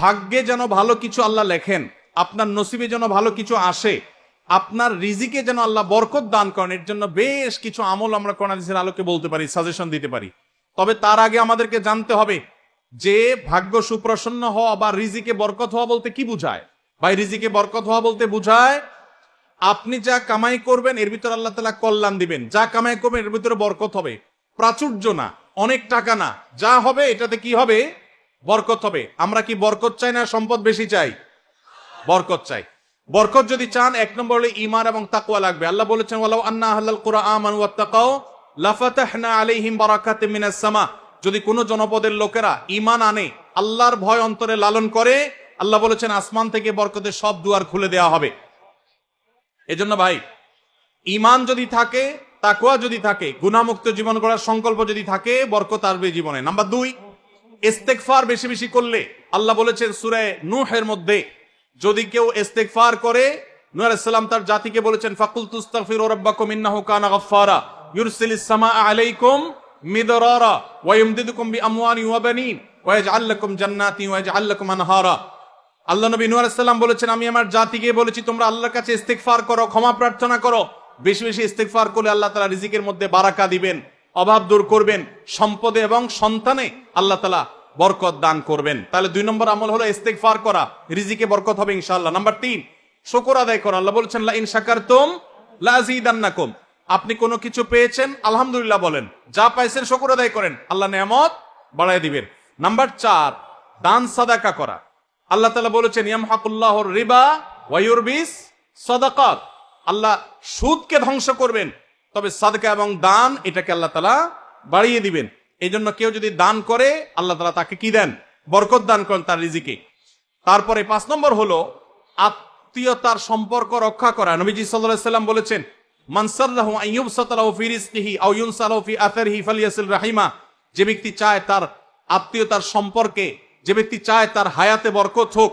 ভাগ্যে যেন ভালো কিছু আল্লাহ লেখেন, আপনার নসিবে যেন ভালো কিছু আসে, আপনার রিজিকে যেন আল্লাহ বরকত দান করেন, এর জন্য বেশ কিছু আমল আমরা কোরআনের আলোকে বলতে পারি, সাজেশন দিতে পারি। তবে তার আগে আমাদেরকে জানতে হবে যে ভাগ্য সুপ্রসন্ন হওয়া বা রিজিকে বরকত হওয়া বলতে কি বুঝায়? ভাই, রিজিকে বরকত হওয়া বলতে বুঝায়, আপনি যা কামাই করবেন, এর ভিতরে আল্লাহ তালা কল্যাণ দিবেন। যা কামাই করবেন, এর ভিতরে বরকত হবে। প্রাচুর্য না, অনেক টাকা না। যা হবে, এটাতে কি হবে? বরকত হবে। আমরা কি বরকত চাই না সম্পদ বেশি চাই? বরকত চাই। বরকত যদি চান, এক নম্বর হলে ইমান এবং তাকওয়া লাগবে। আল্লাহ বলেছেন, ওয়ালাউ আন্না আহলাল কুরআন ওয়া তাকাও লাফাতাহনা আলাইহিম বারাকাতিম মিনাস সামা। যদি কোনো জনপদের লোকেরা ইমান আনে, আল্লাহর ভয় অন্তরে লালন করে, আল্লাহ বলেছেন, আসমান থেকে বরকতের সব দুয়ার খুলে দেওয়া হবে। এজন্য ভাই ইমান যদি থাকে তাকুয়া যদি থাকে গুণামুক্ত জীবন গড়ার সংকল্প যদি থাকে, বরকত আসবে জীবনে। নাম্বার দুই ইস্তেকফার বেশি বেশি করলে, আল্লাহ বলেছেন সুরে নুহের মধ্যে, যদি কেউ ইস্তেকফার করে আলাইহিস তার জাতিকে বলেছেন ফাকুল তুস্তাগফিরু রাব্বাকুম ইন্নাহু কানা গাফফারা ইউরসিলিস সামা আলাইকুম মিদরারা, ওয়া ইমদিদুকুম বিআমওয়ালি ওয়া বানিন, ওয়া ইয়াজআল লাকুম জান্নাতি ওয়া ইয়াজআল লাকুম আনহারা। আল্লাহ নবী নূহ আলাইহিস বলেছেন, আমি আমার জাতিকে বলেছি, তোমরা আল্লাহর কাছে ইস্তেগফার করো, ক্ষমা প্রার্থনা করো। বেশি বেশি ইস্তেগফার করলে আল্লাহ তাআলা রিজিকের মধ্যে বারাকা দিবেন। অভাব দূর করবেন, সম্পদে এবং সন্তানে আল্লাহ তালা বরকত দান করবেন। তাহলে দুই নম্বর আমল হলো ইস্তেগফার করা, রিজিকে বরকত হবে ইনশাআল্লাহ। নাম্বার তিন, শুকর আদায় করা। আল্লাহ বলছেন লা ইন শাকারতুম লা আযীদান্নাকুম আপনি কোনো কিছু পেয়েছেন? আলহামদুলিল্লাহ বলেন। যা পাইছেন শুকর আদায় করেন, আল্লাহ নেয়ামত বাড়ায় দিবেন। নাম্বার চার, দান সাদাকা করা। আল্লাহ তালা বলেছেন, ইয়ামহাকুল্লাহর রিবা ওয়ায়ুরবিস সদাকাত। আল্লাহ সুদকে ধ্বংস করবেন তবে সাদকা এবং দান এটাকে আল্লাহ তালা বাড়িয়ে দিবেন। এই জন্য কেউ যদি দান করে, আল্লাহ তালা তাকে কি দেন? বরকত দান করেন তার রিজিকে। তারপরে পাঁচ নম্বর হলো আত্মীয়তার সম্পর্ক রক্ষা করা। নবীজি সাল্লাম বলেছেন ফি ফালিয়াসিল রাহিমা। যে ব্যক্তি চায় তার আত্মীয়তার সম্পর্কে, যে ব্যক্তি চায় তার হায়াতে বরকত হোক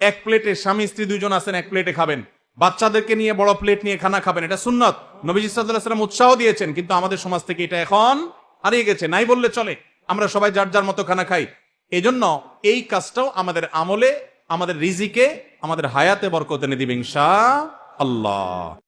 এক প্লেটে স্বামী, স্ত্রী দুজন আছেন, এক প্লেটে খাবেন। বাচ্চাদেরকে নিয়ে বড় প্লেট নিয়ে খানা খাবেন, এটা সুন্নত। নবীজি সাল্লাম উৎসাহ দিয়েছেন, কিন্তু আমাদের সমাজ থেকে এটা এখন হারিয়ে গেছে। নাই বললে চলে। আমরা সবাই যার যার মতো খানা খাই। এজন্য জন্য এই কাজটাও আমাদের আমলে, আমাদের রিজিকে, আমাদের হায়াতে বরকত এনে দিবে ইনশা আল্লাহ।